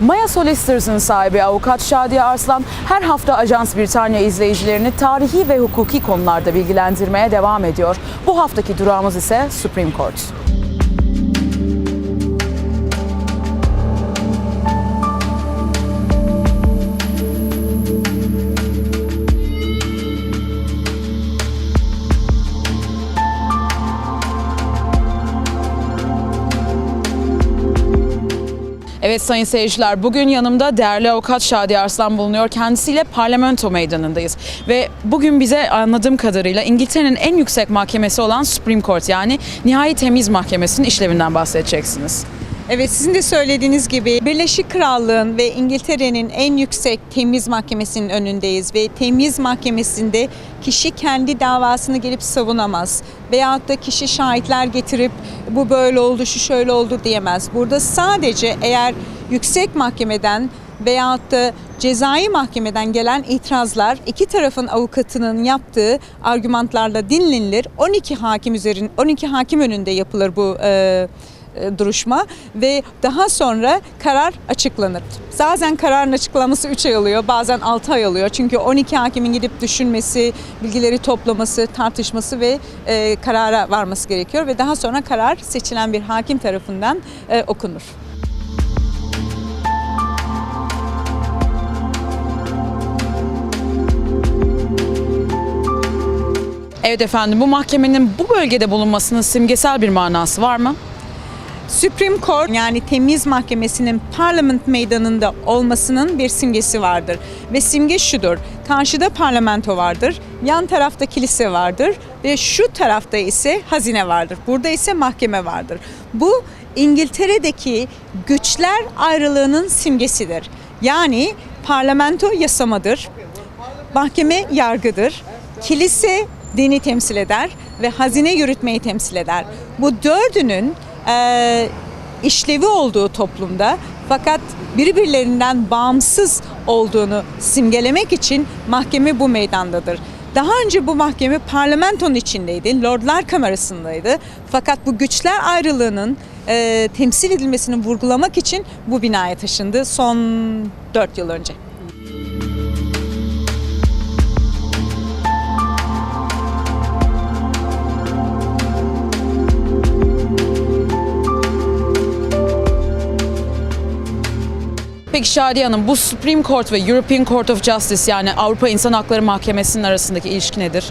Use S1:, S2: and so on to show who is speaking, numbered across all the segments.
S1: Maya Solicitors'ın sahibi avukat Şadiye Arslan her hafta Ajans Britanya izleyicilerini tarihi ve hukuki konularda bilgilendirmeye devam ediyor. Bu haftaki durağımız ise Supreme Court. Evet sayın seyirciler bugün yanımda değerli avukat Şadiye Arslan bulunuyor. Kendisiyle parlamento meydanındayız. Ve bugün bize anladığım kadarıyla İngiltere'nin en yüksek mahkemesi olan Supreme Court yani Nihai Temiz Mahkemesi'nin işlevinden bahsedeceksiniz.
S2: Evet sizin de söylediğiniz gibi Birleşik Krallığın ve İngiltere'nin en yüksek temiz mahkemesinin önündeyiz ve temiz mahkemesinde kişi kendi davasını gelip savunamaz veyahut da kişi şahitler getirip bu böyle oldu şu şöyle oldu diyemez. Burada sadece eğer yüksek mahkemeden veyahut da cezai mahkemeden gelen itirazlar iki tarafın avukatının yaptığı argümanlarla dinlenilir. 12 hakim üzerin 12 hakim önünde yapılır bu e, duruşma ve daha sonra karar açıklanır. Bazen kararın açıklaması 3 ay alıyor, bazen 6 ay alıyor. Çünkü 12 hakimin gidip düşünmesi, bilgileri toplaması, tartışması ve e, karara varması gerekiyor ve daha sonra karar seçilen bir hakim tarafından e, okunur.
S1: Evet efendim bu mahkemenin bu bölgede bulunmasının simgesel bir manası var mı?
S2: Supreme Court yani temiz mahkemesinin Parliament meydanında olmasının bir simgesi vardır. Ve simge şudur. Karşıda parlamento vardır, yan tarafta kilise vardır ve şu tarafta ise hazine vardır. Burada ise mahkeme vardır. Bu İngiltere'deki güçler ayrılığının simgesidir. Yani parlamento yasamadır, mahkeme yargıdır, kilise dini temsil eder ve hazine yürütmeyi temsil eder. Bu dördünün e, işlevi olduğu toplumda fakat birbirlerinden bağımsız olduğunu simgelemek için mahkeme bu meydandadır. Daha önce bu mahkeme parlamentonun içindeydi, Lordlar Kamerası'ndaydı. Fakat bu güçler ayrılığının e, temsil edilmesini vurgulamak için bu binaya taşındı son 4 yıl önce.
S1: Peki Şadiye bu Supreme Court ve European Court of Justice yani Avrupa İnsan Hakları Mahkemesi'nin arasındaki ilişki nedir?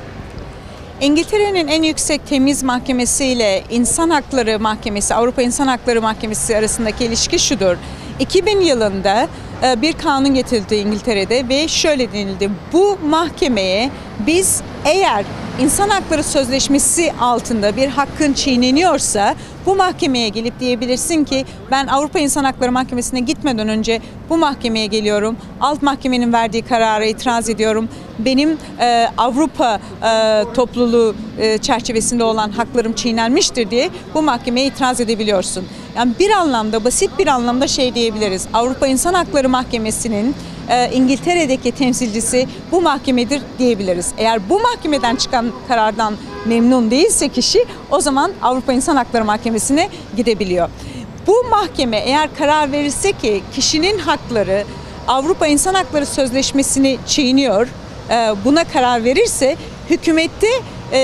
S2: İngiltere'nin en yüksek temiz mahkemesi ile İnsan Hakları Mahkemesi, Avrupa İnsan Hakları Mahkemesi arasındaki ilişki şudur. 2000 yılında e, bir kanun getirildi İngiltere'de ve şöyle denildi. Bu mahkemeye biz eğer İnsan Hakları Sözleşmesi altında bir hakkın çiğneniyorsa bu mahkemeye gelip diyebilirsin ki ben Avrupa İnsan Hakları Mahkemesi'ne gitmeden önce bu mahkemeye geliyorum. Alt mahkemenin verdiği karara itiraz ediyorum. Benim e, Avrupa e, topluluğu e, çerçevesinde olan haklarım çiğnenmiştir diye bu mahkemeye itiraz edebiliyorsun. Yani bir anlamda basit bir anlamda şey diyebiliriz. Avrupa İnsan Hakları Mahkemesi'nin e, İngiltere'deki temsilcisi bu mahkemedir diyebiliriz. Eğer bu mahkemeden çıkan karardan memnun değilse kişi o zaman Avrupa İnsan Hakları Mahkemesi'ne gidebiliyor. Bu mahkeme eğer karar verirse ki kişinin hakları Avrupa İnsan Hakları Sözleşmesi'ni çiğniyor, e, buna karar verirse hükümette e,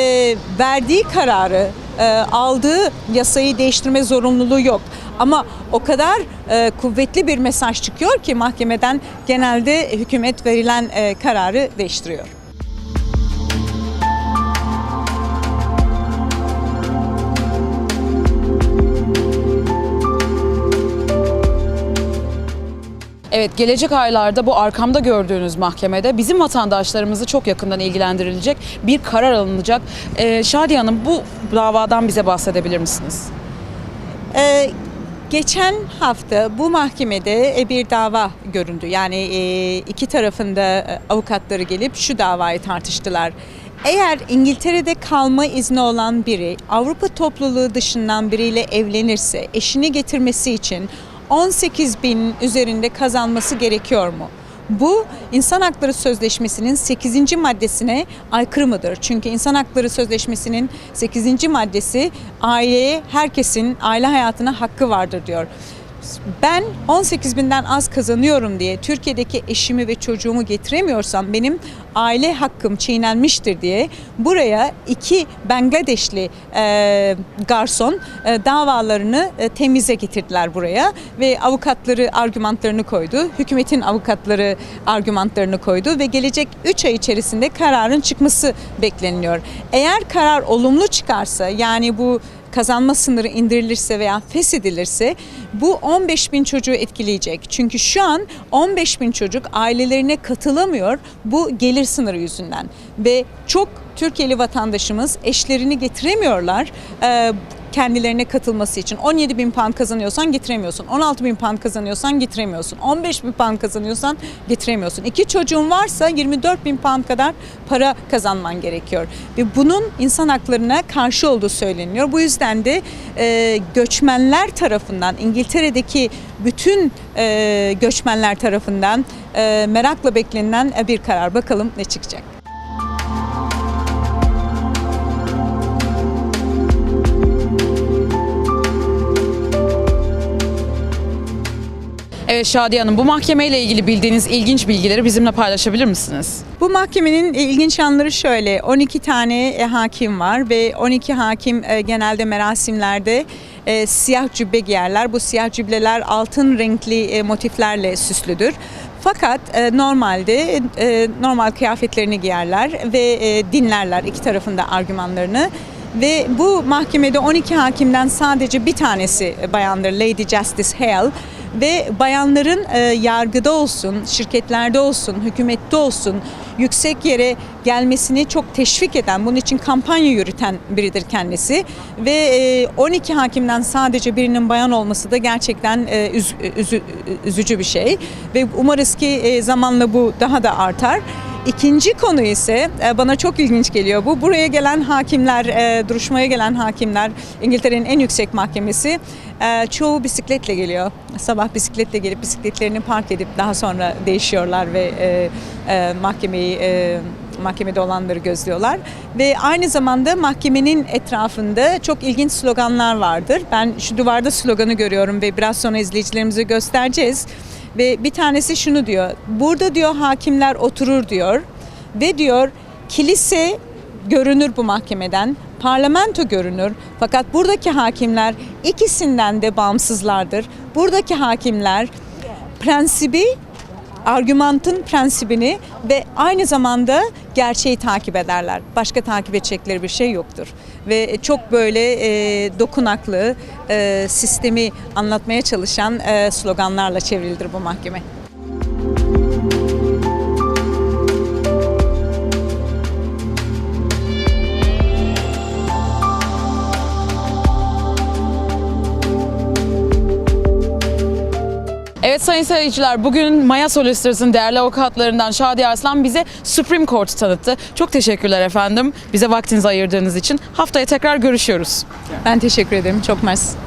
S2: verdiği kararı, e, aldığı yasayı değiştirme zorunluluğu yok. Ama o kadar e, kuvvetli bir mesaj çıkıyor ki mahkemeden genelde hükümet verilen e, kararı değiştiriyor.
S1: Evet gelecek aylarda bu arkamda gördüğünüz mahkemede bizim vatandaşlarımızı çok yakından ilgilendirilecek bir karar alınacak. Ee, Şadiye Hanım bu davadan bize bahsedebilir misiniz?
S2: Ee, geçen hafta bu mahkemede e, bir dava göründü. Yani e, iki tarafında e, avukatları gelip şu davayı tartıştılar. Eğer İngiltere'de kalma izni olan biri Avrupa topluluğu dışından biriyle evlenirse eşini getirmesi için 18 bin üzerinde kazanması gerekiyor mu? Bu İnsan Hakları Sözleşmesi'nin 8. maddesine aykırı mıdır? Çünkü İnsan Hakları Sözleşmesi'nin 8. maddesi aileye, herkesin aile hayatına hakkı vardır diyor. Ben 18 binden az kazanıyorum diye Türkiye'deki eşimi ve çocuğumu getiremiyorsam benim aile hakkım çiğnenmiştir diye buraya iki Bangladeşli e, garson e, davalarını e, temize getirdiler buraya ve avukatları argümanlarını koydu. Hükümetin avukatları argümanlarını koydu ve gelecek 3 ay içerisinde kararın çıkması bekleniyor. Eğer karar olumlu çıkarsa yani bu kazanma sınırı indirilirse veya feshedilirse bu 15 bin çocuğu etkileyecek. Çünkü şu an 15 bin çocuk ailelerine katılamıyor bu gelir sınırı yüzünden. Ve çok Türkiye'li vatandaşımız eşlerini getiremiyorlar e, kendilerine katılması için. 17 bin pound kazanıyorsan getiremiyorsun. 16 bin pound kazanıyorsan getiremiyorsun. 15 bin pound kazanıyorsan getiremiyorsun. İki çocuğun varsa 24 bin pound kadar para kazanman gerekiyor. Ve bunun insan haklarına karşı olduğu söyleniyor. Bu yüzden de e, göçmenler tarafından, İngiltere'deki bütün e, göçmenler tarafından e, merakla beklenilen bir karar. Bakalım ne çıkacak.
S1: Evet Şadiye Hanım bu mahkemeyle ilgili bildiğiniz ilginç bilgileri bizimle paylaşabilir misiniz?
S2: Bu mahkemenin ilginç yanları şöyle. 12 tane e, hakim var ve 12 hakim e, genelde merasimlerde e, siyah cübbe giyerler. Bu siyah cübbeler altın renkli e, motiflerle süslüdür. Fakat e, normalde e, normal kıyafetlerini giyerler ve e, dinlerler iki tarafında argümanlarını. Ve bu mahkemede 12 hakimden sadece bir tanesi bayandır Lady Justice Hale. Ve bayanların e, yargıda olsun, şirketlerde olsun, hükümette olsun yüksek yere gelmesini çok teşvik eden, bunun için kampanya yürüten biridir kendisi. Ve e, 12 hakimden sadece birinin bayan olması da gerçekten e, üz- üzü- üzücü bir şey. Ve umarız ki e, zamanla bu daha da artar. İkinci konu ise e, bana çok ilginç geliyor bu. Buraya gelen hakimler, e, duruşmaya gelen hakimler, İngiltere'nin en yüksek mahkemesi e, çoğu bisikletle geliyor. Sabah bisikletle gelip bisikletlerini park edip daha sonra değişiyorlar ve mahkemeyi mahkemede olanları gözlüyorlar ve aynı zamanda mahkemenin etrafında çok ilginç sloganlar vardır. Ben şu duvarda sloganı görüyorum ve biraz sonra izleyicilerimize göstereceğiz. Ve bir tanesi şunu diyor. Burada diyor hakimler oturur diyor ve diyor kilise görünür bu mahkemeden, parlamento görünür. Fakat buradaki hakimler ikisinden de bağımsızlardır. Buradaki hakimler prensibi argümantın prensibini ve aynı zamanda gerçeği takip ederler. Başka takip edecekleri bir şey yoktur. Ve çok böyle e, dokunaklı e, sistemi anlatmaya çalışan e, sloganlarla çevrilidir bu mahkeme.
S1: Evet sayın seyirciler bugün Maya Solicitors'ın değerli avukatlarından Şadiye Arslan bize Supreme Court tanıttı. Çok teşekkürler efendim bize vaktinizi ayırdığınız için. Haftaya tekrar görüşüyoruz.
S2: Ben teşekkür ederim. Çok mersi.